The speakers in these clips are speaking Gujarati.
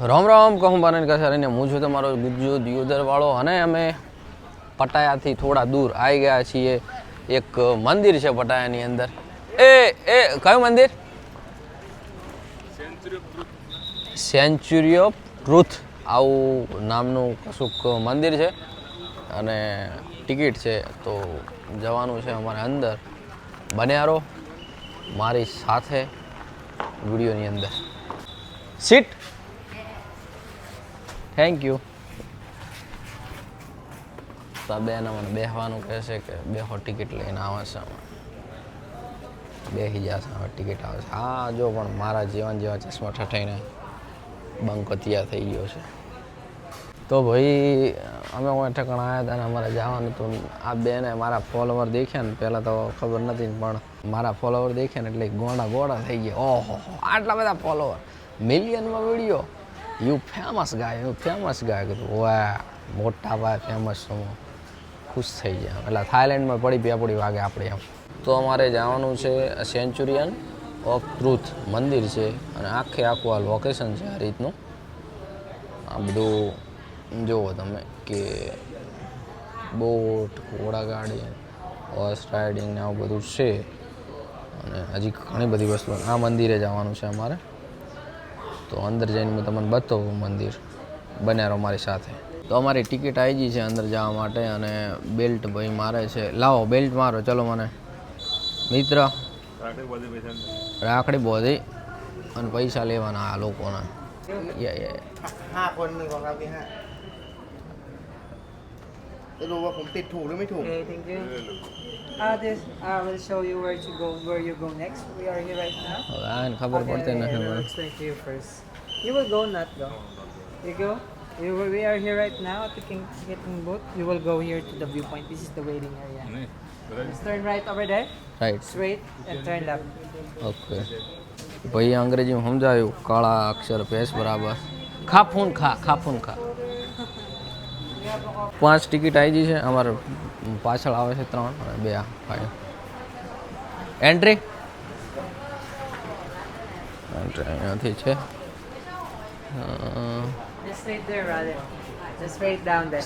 રામ રામ કહું બારન કસારીને હું છું તમારો ગુજ્જુ દિયોદરવાળો અને અમે પટાયાથી થોડા દૂર આવી ગયા છીએ. એક મંદિર છે પટાયાની અંદર. એ એ, કયું મંદિર? સેન્ચુરી ઓફ ટ્રુથ આવું નામનું કશુંક મંદિર છે. અને ટિકિટ છે. તો જવાનું છે અમારે અંદર. બન્યારો મારી સાથે વિડીયોની અંદર. સીટ થેન્ક યુ તો આ બેન મને બેસવાનું કહે છે કે બેહો ટિકિટ લઈને આવે છે. બેસી જશે હવે ટિકિટ આવે છે. હા, જો પણ મારા જીવન જેવા ચશ્મા ઠઠાઈને બંકતિયા થઈ ગયો છે. તો ભાઈ, અમે હું ઠેકાણ આવ્યા હતા અને અમારે જવાનું હતું. આ બેને મારા ફોલોવર દેખ્યા ને, પહેલાં તો ખબર નથી પણ મારા ફોલોવર દેખ્યા ને એટલે ગોળા ગોળા થઈ ગયા. ઓહો, આટલા બધા follower મિલિયનમાં video. You famous guy you famous guy કીધું. વાહ, મોટા ભાઈ ફેમસ છું. ખુશ થઈ ગયા. એટલે થાઈલેન્ડમાં પડી પીપડી વાગે આપણે એમ. તો અમારે જવાનું છે સેન્ચુરિયન ઓફ ટ્રુથ મંદિર છે. અને આખે આખું આ લોકેશન છે આ રીતનું. આ બધું જુઓ તમે કે બોટ ઘોડાગાડી હોર્સ રાઇડિંગ ને આવું બધું છે. અને હજી ઘણી બધી વસ્તુ. આ મંદિરે જવાનું છે અમારે. તો અંદર જઈને હું તમને બતાવું મંદિર બન્યા રહો મારી સાથે. તો અમારી ટિકિટ આવી ગઈ છે અંદર જવા માટે અને બેલ્ટ ભાઈ મારે છે. લાવો, બેલ્ટ મારો, ચલો મને. મિત્ર. રાખડી બોધી અને પૈસા લેવાના આ લોકોના. จะรู้ว่าผมติดถูกหรือไม่ถูก Okay, thank you. Uh, this, I will show you where to go, where you go next. We are here right now. હવે આને ખબર પડતી I નથી will મને explain to you first. You will go, not go. You go. You will, we are here right now at the King King boat. You will go here to the viewpoint. This is the waiting area. Just turn right over there, right straight, and turn left. Okay ભાઈ અંગ્રેજીમાં સમજાયું કાળા અક્ષર પેશ બરાબર ખાફૂન ખા ખાફૂન ખા પાંચ ટિકિટ આવી ગઈ છે. અમારે પાછળ આવે છે ત્રણ અને બે આ ભાઈ. એન્ટ્રી એન્ટ્રી અહીંયાથી છે.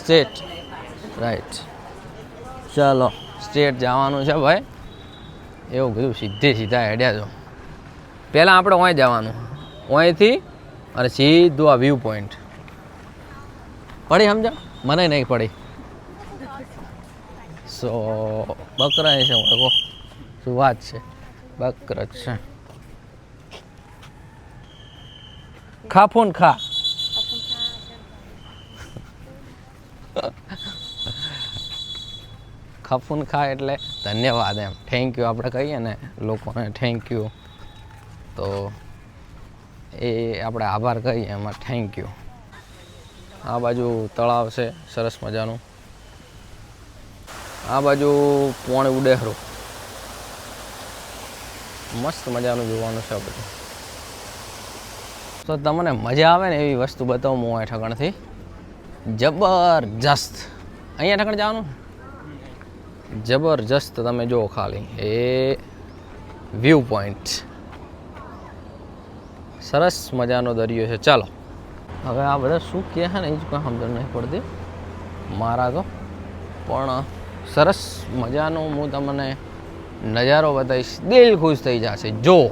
સ્ટેટ રાઈટ ચાલો સ્ટેટ જવાનું છે ભાઈ. એવું કીધું સીધે સીધા હેડ્યા છો. પહેલાં આપણે ઓય જવાનું. ઓયથી અને સીધું આ વ્યૂ પોઈન્ટ પડી સમજા મને નહીં પડી. સો, બકરા છે હું કહો શું વાત છે? બકર જ છે. ખાફૂન ખા. ખફુન ખા એટલે ધન્યવાદ એમ. થેન્ક યુ આપણે કહીએ ને લોકોને થેન્ક યુ તો એ આપણે આભાર કહીએ એમાં. થેન્ક યુ આ બાજુ તળાવ છે, સરસ મજાનું. આ બાજુ પોણ ઉડેહરો. મસ્ત મજાનું જોવાનું છે બધું. તો તમને મજા આવે ને એવી વસ્તુ બતાવું હું અહીંયા ઠગણથી જબરજસ્ત. અહીંયા ઠગણ જવાનું? જબરજસ્ત તમે જુઓ ખાલી. એ વ્યૂ પોઈન્ટ સરસ મજાનો દરિયો છે. ચાલો. હવે આ બધા શું કહે છે ને, એ જ કોઈ સમજણ નહીં પડતી. મારા તો. પણ સરસ મજાનો હું તમને નજારો બતાવીશ. દિલ ખુશ થઈ જશે. જો.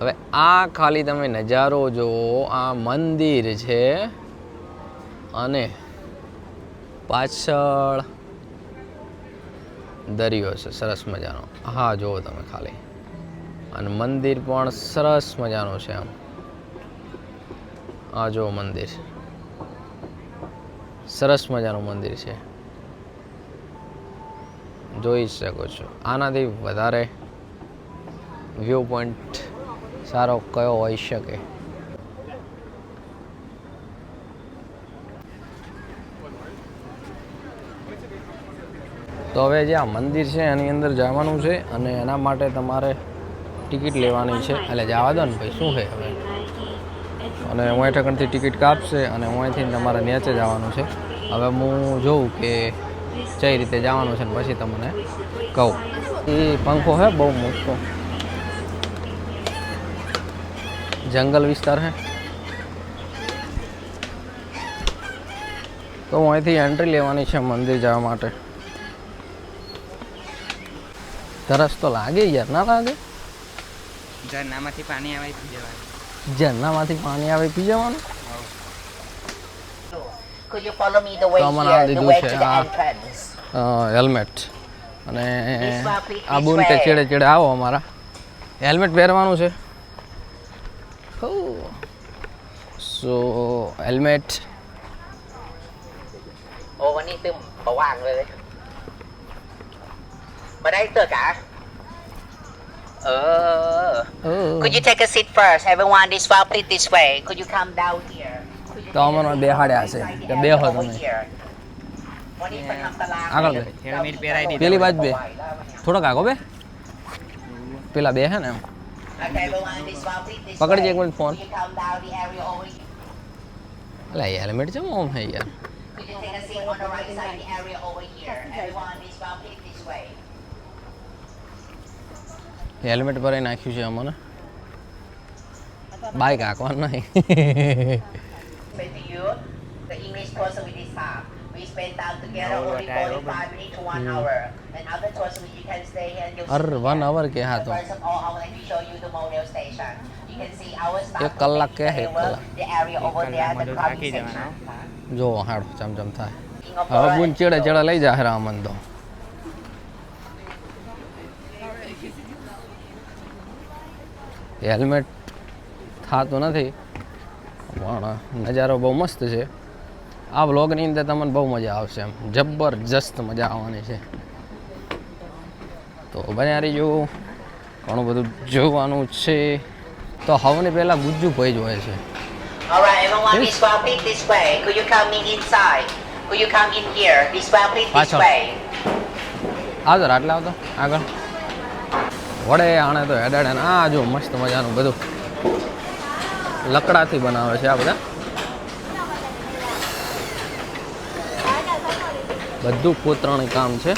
હવે આ ખાલી તમે નજારો જુઓ. આ મંદિર છે. અને પાછળ દરિયો છે, સરસ મજાનો. હા, જુઓ તમે ખાલી. અને મંદિર પણ સરસ મજાનું છે આમ આ જુઓ મંદિર. સરસ મજાનું મંદિર છે. જોઈ શકો છો. આનાથી વધારે વ્યૂ પોઈન્ટ સારો કયો હોઈ શકે? તો હવે જે આ મંદિર છે, એની અંદર જવાનું છે અને એના માટે તમારે ટિકિટ લેવાની છે. એટલે જવા દો ને ભાઈ, શું છે હવે? અને હું ઠકણથી ટિકિટ કાપશે અને હું અહીંથી તમારે નીચે જવાનું છે. હવે હું જોઉં કે કઈ રીતે જવાનું છે ને પછી તમને કહું. એ પંખો હે, બહુ મોટો. જંગલ વિસ્તાર હે. તો હું અહીંથી એન્ટ્રી લેવાની છે મંદિર જવા માટે. તરસ તો લાગે યાર ના લાગે ઝરણામાંથી પાણી આવે પી જવાનું ઝરણામાંથી પાણી આવે પી જવાનું Could you follow me the way Come on, here, I'll the do way છે, to the હા. entrance? હેલ્મેટ અને આ બુન કે. ચેડે ચેડે આવો અમારા હેલ્મેટ પહેરવાનું છે so helmet Ồ, anh đi từ bảo hoàng rồi đấy. Mà đây tựa cả. Uh, could you take a seat first? Everyone, this way, please, this way. Could you come down here? Could you તો અમને બેહાડ્યા છે કે બે હો તમે One is from Talang. આગળ બે હેલ્મેટ પહેરાવી દીધું પેલી બાજુ બે થોડોક આગો બે પેલા બે હે ને એમ Okay, everyone, this way, please, this પકડજે way. એક minute phone Could you come down the area over here? એટલે હેલ્મેટ છે ઓમ હે યાર Could you take a seat on the right side, the area over here? Everyone, this way, please, this way. Helmet પર નાખ્યું છે અમને બાઇક હાંકવાનું નહીં Say to you, the English person with this time. We spend time together No, only what I 45 minutes to one hour. And other tours which you can stay here and you'll uh see one here. અવર કે હા તો First of all, I would like to show you the model station. You can see our staff એક કલાક કે will હે, take over કલાક. the area over there, the કલાકમાં તો clubbing થાકી section. જો હાડો ચમચમ થાય હવે બુન ચેડે. ચેડે લઈ જાય રામન તો હેલ્મેટ થતું નથી. પણ નજારો બહુ મસ્ત છે. આ વ્લોગની અંદર તમને બહુ મજા આવશે એમ. જબરજસ્ત મજા આવવાની છે. તો બન્યા રહીજો. ઘણું બધું જોવાનું છે. તો હવને પહેલાં ગુજ્જુ ભાઈ જ હોય છે. All right, everyone, this way, please, this way. Could you come in inside? Could you come in here? This way, please, this way. આવતો રાટલે આવતો આગળ. વડે આણે તો હેડાડે આ જો મસ્ત મજાનું બધું લકડાથી બનાવે છે આ બધા. બધું કોતરણી કામ છે.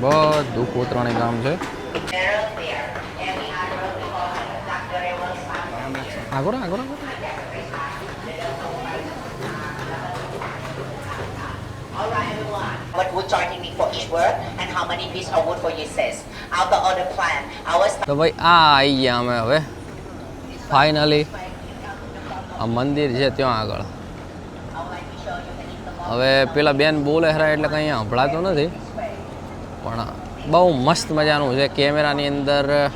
બધું કોતરણી કામ છે. આગળ આગળ આગળ All right, everyone. What તો ભાઈ, આ આવી ગયા અમે હવે. ફાઇનલી આ મંદિર છે ત્યાં આગળ. હવે પેલા બેન બોલે હરા એટલે કંઈ સંભળાતું નથી. પણ બહુ મસ્ત મજાનું છે. કેમેરાની અંદર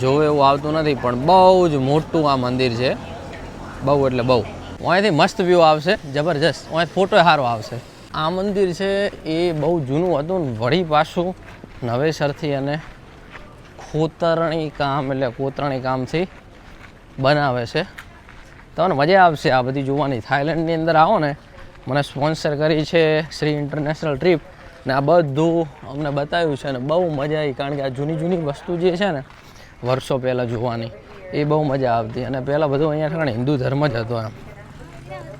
જોવે એવું આવતું નથી, પણ બહુ જ મોટું આ મંદિર છે. બહુ એટલે બહુ. અહીંયાથી મસ્ત વ્યૂ આવશે. જબરજસ્ત. અહીંયાથી ફોટો સારો આવશે. આ મંદિર છે, એ બહુ જૂનું હતું ને, વળી પાછું નવેસરથી અને કોતરણી કામ, એટલે કોતરણી કામથી બનાવે છે. તમને મજા આવશે આ બધી જોવાની. થાઈલેન્ડની અંદર આવો ને, મને સ્પોન્સર કરી છે શ્રી ઇન્ટરનેશનલ ટ્રીપ ને આ બધું અમને બતાવ્યું છે ને, બહુ મજા આવી. કારણ કે આ જૂની જૂની વસ્તુ જે છે ને, વર્ષો પહેલાં જોવાની, એ બહુ મજા આવતી. અને પહેલાં બધું અહીંયા ઠેકાણે હિન્દુ ધર્મ જ હતો એમ.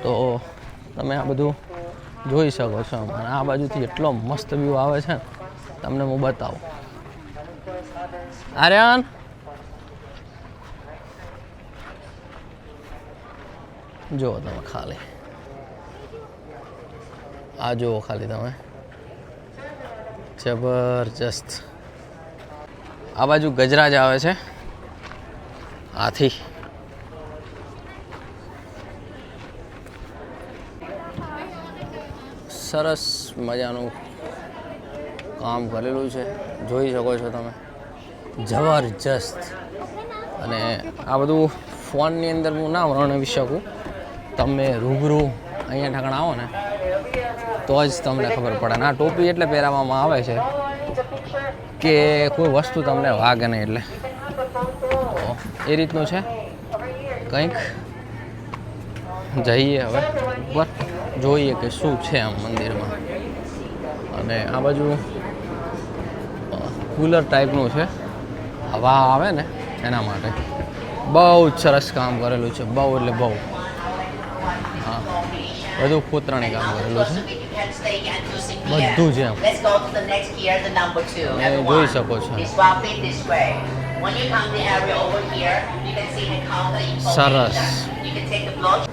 તો તમે આ બધું જોઈ શકો છો અને આ બાજુથી એટલો મસ્ત વ્યૂ આવે છે તમને હું બતાવું. આર્યન! જુઓ તમે ખાલી. આ જુઓ ખાલી તમે. જબરજસ્ત. આ બાજુ ગજરાજ આવે છે. આથી. સરસ મજાનું કામ કરેલું છે. જોઈ શકો છો તમે. જબરજસ્ત. અને આ બધું ફોનની અંદર હું ના વર્ણવી શકું. તમે રૂબરૂ અહીંયા ઠકણ આવો ને, તો જ તમને ખબર પડે. આ ટોપી એટલે પહેરાવવામાં આવે છે કે કોઈ વસ્તુ તમને વાગે નહીં એટલે. એ રીતનું છે. કંઈક. જઈએ હવે. ઉપર. જોઈએ કે શું છે આમ મંદિરમાં. અને આ બાજુ કુલર ટાઈપનું છે. હવા આવે ને એના માટે. બહુ જ સરસ કામ કરેલું છે બહુ એટલે બહુ. હા બધું કોતરાણી કામ કરેલું છે. બધું જ. એમ. જોઈ શકો છો. the next gear, the number two. તમે Everyone. જોઈ શકો છો This swap it this way. When you come the area over here, you can see the counter સરસ. information. You can take the blood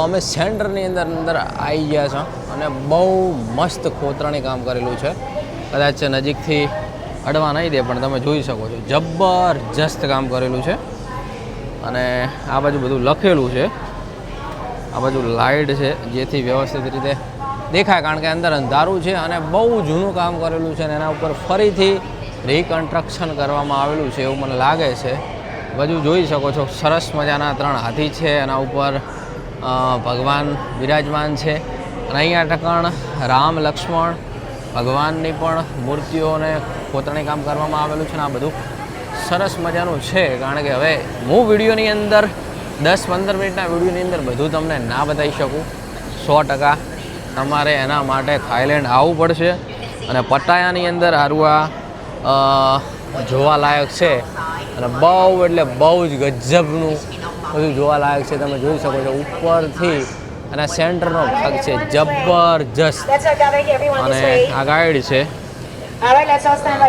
તો અમે સેન્ટરની અંદર અંદર આવી ગયા છો અને બહુ મસ્ત ખોતરાણી કામ કરેલું છે. કદાચ નજીકથી અડવા નહીં દે, પણ તમે જોઈ શકો છો. જબરજસ્ત કામ કરેલું છે. અને આ બાજુ બધું લખેલું છે. આ બાજુ લાઇટ છે, જેથી વ્યવસ્થિત રીતે દેખાય, કારણ કે અંદર અંધારું છે અને બહુ જૂનું કામ કરેલું છે અને એના ઉપર ફરીથી રિકન્સ્ટ્રક્શન કરવામાં આવેલું છે એવું મને લાગે છે. બધું જોઈ શકો છો, સરસ મજાના ત્રણ હાથી છે, એના ઉપર ભગવાન બિરાજમાન છે. અને અહીંયા ટકણ રામ લક્ષ્મણ ભગવાનની પણ મૂર્તિઓને કોતરણી કામ કરવામાં આવેલું છે ને આ બધું સરસ મજાનું છે. કારણ કે હવે હું વિડીયોની અંદર દસ પંદર મિનિટના વિડીયોની અંદર બધું તમને ના બતાવી શકું. સો ટકા તમારે એના માટે થાઈલેન્ડ આવવું પડશે. અને પટાયાની અંદર હારું જોવાલાયક છે. અને બહુ એટલે બહુ જ ગજબનું બધું જોવાલાયક છે, તમે જોઈ શકો છો, ઉપરથી અને સેન્ટરનો ભાગ છે, જબરજસ્ત. અને આ ગાઈડ છે.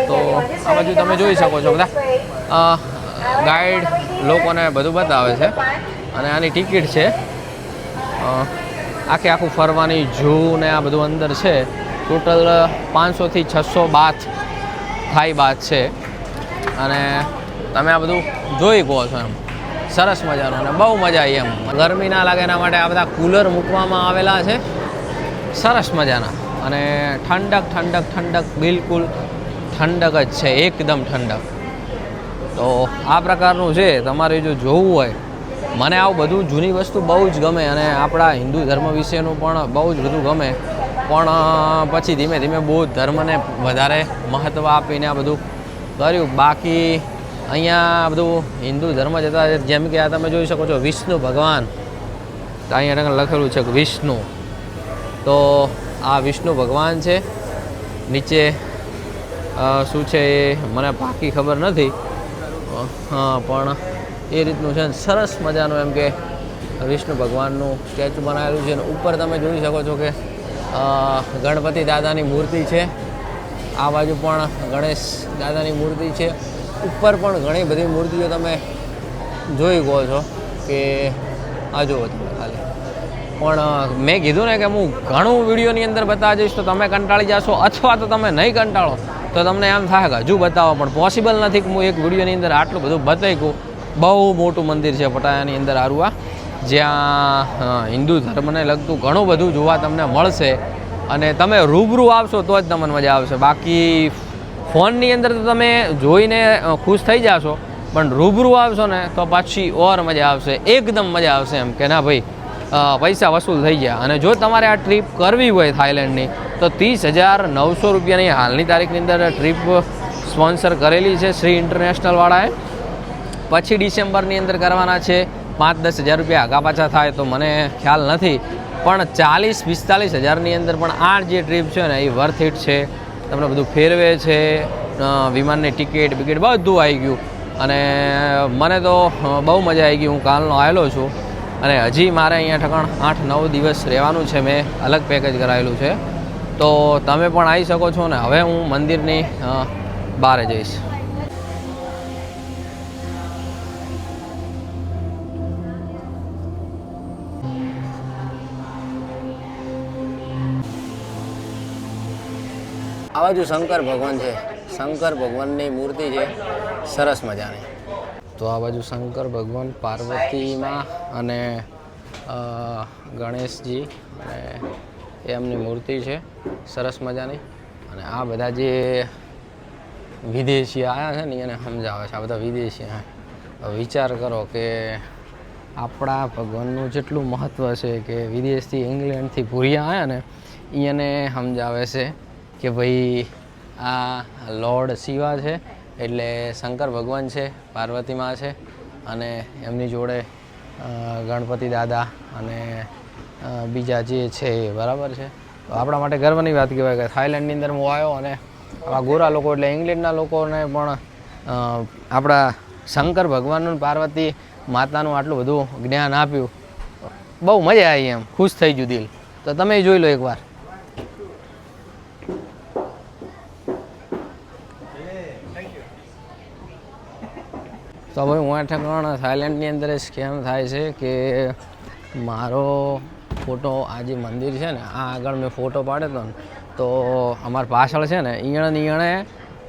તો આ બધું તમે જોઈ શકો છો બધા ગાઈડ લોકોને બધું બતાવે છે. અને આની ટિકિટ છે. આખે આખું ફરવાની જૂ ને આ બધું અંદર છે. ટોટલ પાંચસોથી છસો બાથ થાય બાથ છે. અને તમે આ બધું જોઈ કહો છો એમ. સરસ મજાનો અને બહુ મજા આવી એમ. ગરમી ના લાગે એના માટે આ બધા કુલર મૂકવામાં આવેલા છે. સરસ મજાના. અને ઠંડક ઠંડક ઠંડક, બિલકુલ ઠંડક જ છે, એકદમ ઠંડક. તો આ પ્રકારનું છે, તમારે જો જોવું હોય, મને આવું બધું જૂની વસ્તુ બહુ જ ગમે અને આપણા હિન્દુ ધર્મ વિશેનું પણ બહુ જ બધું ગમે. પણ પછી ધીમે ધીમે બૌદ્ધ ધર્મને વધારે મહત્ત્વ આપીને આ બધું કર્યું. બાકી અહીંયા બધું હિન્દુ ધર્મ જતા જેમ કે આ તમે જોઈ શકો છો, વિષ્ણુ ભગવાન. અહીંયા લખેલું છે વિષ્ણુ. તો આ વિષ્ણુ ભગવાન છે. નીચે શું છે એ? મને પાકી ખબર નથી. હા, પણ એ રીતનું છે સરસ મજાનું એમ કે વિષ્ણુ ભગવાનનું સ્ટેચ્યુ બનાવેલું છે. અને ઉપર તમે જોઈ શકો છો કે ગણપતિ દાદાની મૂર્તિ છે. આ બાજુ પણ ગણેશ દાદાની મૂર્તિ છે. ઉપર પણ ઘણી બધી મૂર્તિઓ તમે જોઈ ગયો છો કે, આ જુઓ તમે ખાલી. પણ મેં કીધું ને કે હું ઘણું વિડીયોની અંદર બતાવવા જઈશ તો તમે કંટાળી જશો, અથવા તો તમે નહીં કંટાળો, તો તમને એમ થાય કે હજુ બતાવો, પણ પોસિબલ નથી કે હું એક વિડીયોની અંદર આટલું બધું બતાવી ગયું બહુ મોટું મંદિર છે પટાયાની અંદર આરુઆ જ્યાં હિન્દુ ધર્મને લગતું ઘણું બધું જોવા તમને મળશે. અને તમે રૂબરૂ આવશો, તો જ તમને મજા આવશે. બાકી ફોનની અંદર તો તમે જોઈને ખુશ થઈ જાશો, પણ રૂબરૂ આવશો ને તો પાછી ઓર મજા આવશે, એકદમ મજા આવશે એમ કે ના ભાઈ પૈસા વસૂલ થઈ ગયા. અને જો તમારે આ ટ્રીપ કરવી હોય થાઈલેન્ડની, તો ત્રીસ હજાર નવસો રૂપિયાની હાલની તારીખની અંદર ટ્રીપ સ્પોન્સર કરેલી છે શ્રી ઇન્ટરનેશનલવાળાએ પછી ડિસેમ્બરની અંદર કરવાના છે, પાંચ દસ હજાર રૂપિયા આગા પાછા થાય તો મને ખ્યાલ નથી. પણ ચાલીસ પિસ્તાલીસ હજારની અંદર પણ આ જે ટ્રીપ છે ને, એ વર્થ ઇટ છે. તમને બધું ફેરવે છે વિમાનની ટિકિટ, બિકિટ બધું આવી ગયું. અને મને તો બહુ મજા આવી ગઈ. હું કાલનો આવેલો છું. અને હજી મારે અહીંયા ઠકાણ આઠ નવ દિવસ રહેવાનું છે. મેં અલગ પેકેજ કરાવેલું છે. તો તમે પણ આવી શકો છો ને. હવે હું મંદિરની બહાર જઈશ. આ બાજુ શંકર ભગવાન છે, શંકર ભગવાનની મૂર્તિ છે, સરસ મજાની. તો આ બાજુ શંકર ભગવાન પાર્વતીમાં અને ગણેશજી અને એમની મૂર્તિ છે, સરસ મજાની. અને આ બધા જે વિદેશી આવ્યા છે ને, એને સમજાવે છે, આ બધા વિદેશી વિચાર કરો કે આપણા ભગવાનનું જેટલું મહત્ત્વ છે કે વિદેશથી, ઇંગ્લેન્ડથી ભૂરિયા આવ્યા ને એને સમજાવે છે. કે ભાઈ આ લોર્ડ શિવા છે, એટલે શંકર ભગવાન છે પાર્વતીમાં છે, અને એમની જોડે ગણપતિ દાદા અને બીજા જે છે એ, બરાબર છે? તો આપણા માટે ગર્વની વાત કહેવાય કે થાઈલેન્ડની અંદર હું આવ્યો અને આવા ગોરા લોકો એટલે ઇંગ્લેન્ડના લોકોને પણ આપણા શંકર ભગવાનનું પાર્વતી માતાનું આટલું બધું જ્ઞાન આપ્યું. બહુ મજા આવી એમ, ખુશ થઈ ગયું દિલ. તો તમે જોઈ લો એકવાર. તો ભાઈ હું ઠેકાણ થાઈલેન્ડની અંદર સ્કેમ થાય છે કે મારો ફોટો આ જે મંદિર છે ને, આ આગળ મેં ફોટો પાડ્યો હતો ને, તો અમારા પાછળ છે ને, ઈયણ ઈયણે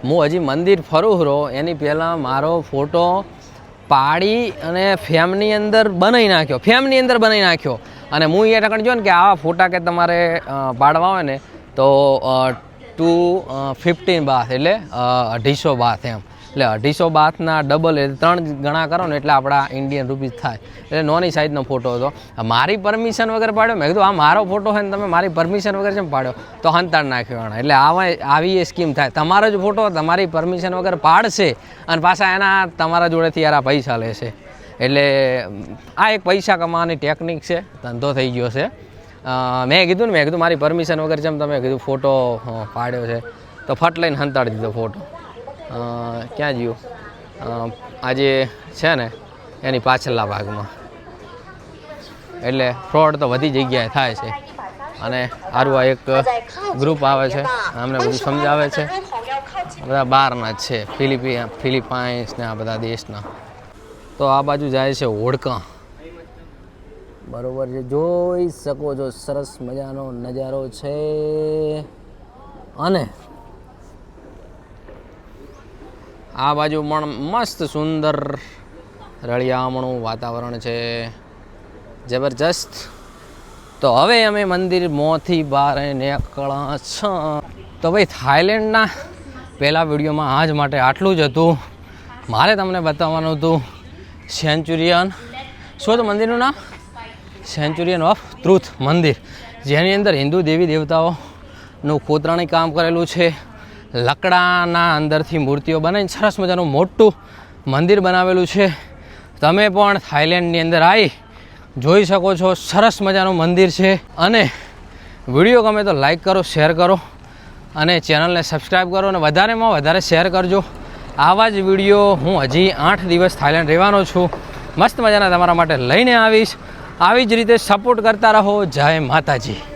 હું હજી મંદિર ફરું રહો એની પહેલાં મારો ફોટો પાડી અને ફેમની અંદર બનાવી નાખ્યો, ફેમની અંદર બનાવી નાખ્યો. અને હું એ ટકણ જોઉં ને કે આવા ફોટા કે તમારે પાડવા હોય ને, તો ટુ ફિફ્ટીન બાથ એટલે અઢીસો બાથ એમ. એટલે અઢીસો બાથના ડબલ એ ત્રણ ગણા કરો ને એટલે આપણા ઇન્ડિયન રૂપીઝ થાય. એટલે નોની સાઈઝનો ફોટો હતો. મારી પરમિશન વગર પાડ્યો? મેં કીધું, આ મારો ફોટો હોય ને તમે મારી પરમિશન વગર કેમ પાડ્યો? તો હંતાડ નાખ્યો એટલે આવા આવી એ સ્કીમ થાય. તમારો જ ફોટો તમારી પરમિશન વગર પાડશે અને પાછા એના તમારા જોડેથી યાર આ પૈસા લેશે. એટલે, આ એક પૈસા કમાવાની ટેકનિક છે. ધંધો થઈ ગયો છે. મેં કીધું ને, મેં કીધું, મારી પરમિશન વગર જેમ તમે કીધું ફોટો પાડ્યો છે. તો ફટ લઈને હંતાડી દીધો ફોટો ક્યાં જ્યું આજે છે ને એની પાછળના ભાગમાં. એટલે ફ્રોડ તો બધી જગ્યાએ થાય છે. અને આરું આ એક ગ્રુપ આવે છે અમને બધું સમજાવે છે. બધા બહારના જ છે, ફિલિપી, ફિલિપાઇન્સ ને આ બધા દેશના. તો આ બાજુ જાય છે હોડકા બરોબર છે. જોઈ શકો છો, સરસ મજાનો નજારો છે. અને આ બાજુ પણ મસ્ત સુંદર રળિયામણું વાતાવરણ છે. જબરજસ્ત. તો હવે અમે મંદિર મોંથી બહાર નીકળ્યા છ તો ભાઈ, થાઈલેન્ડના પહેલાં વિડીયોમાં આજ માટે આટલું જ હતું. મારે તમને બતાવવાનું હતું, સેન્ચુરિયન. શું હતું મંદિરનું નામ? સેન્ચુરિયન ઓફ ટ્રુથ મંદિર. જેની અંદર હિન્દુ દેવી દેવતાઓનું કોતરાણી કામ કરેલું છે. લકડાના અંદરથી મૂર્તિઓ બનાવીને સરસ મજાનું મોટું મંદિર બનાવેલું છે. તમે પણ થાઈલેન્ડની અંદર આવી જોઈ શકો છો, સરસ મજાનું મંદિર છે. અને વીડિયો ગમે તો લાઈક કરો, શેર કરો અને ચેનલને સબસ્ક્રાઈબ કરો અને વધારેમાં વધારે શેર કરજો. આવા જ વીડિયો હું હજી આઠ દિવસ થાઈલેન્ડ રહેવાનો છું. મસ્ત મજાના તમારા માટે લઈને આવીશ. આવી જ રીતે સપોર્ટ કરતા રહો. જય માતાજી.